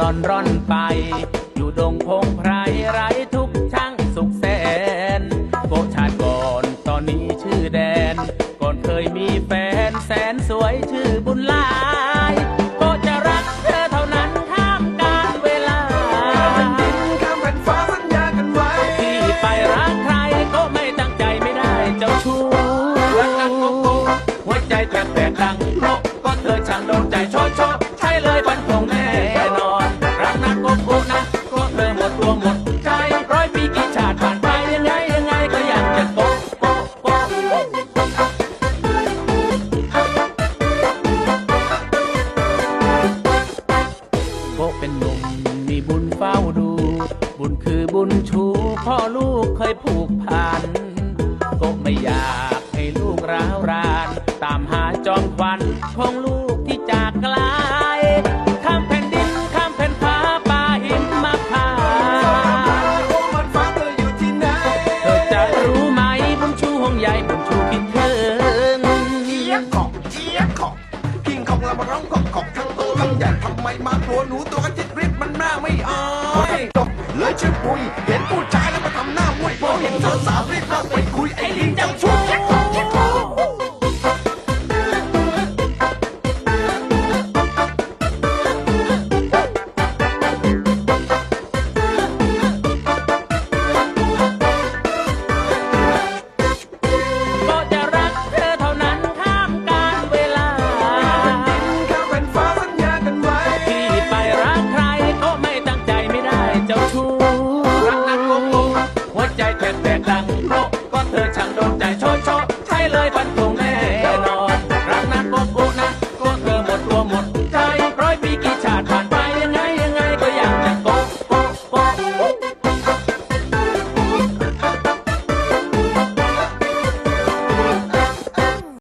ล่อนร่อนไป อยู่ดงพงไพรไรทุกช่างสุขแสนโกชาติก่อนตอนนี้ชื่อแดน ก่อนเคยมีแฟนแสนสวยชื่อบุญลายก็จะรักเธอเท่านั้นข้ามการเวลาข้ามแผ่นฟ้าสัญญากันไว้ที่ไปรักใครก็ไม่ตั้งใจไม่ได้เจ้าชู้รักกันโกโก้หัวใจแตกแตกดังโลกก็เธอช่างโดนใจชอชอใช่เลยบันคง โกเป็นหนุ่มมีบุญเฝ้าดู บุญคือบุญชู พ่อลูกเคยผูกพันก็ไม่อยากให้ลูกร้าวราน ตามหาจอมควันของลูกที่จาก โตทั้งใหญ่ทำไมมาตัวหนูตัวกันจิตริบมันหน้าไม่อายตกเลยชื่อปุยเห็นผู้ชายแล้วมาทำหน้ามวยพอเห็นสาวสาวรีบเข้าไปคุยไอ้ลิงยบของเจี๊ ใจไม่ได้เจ้าชู้รักนั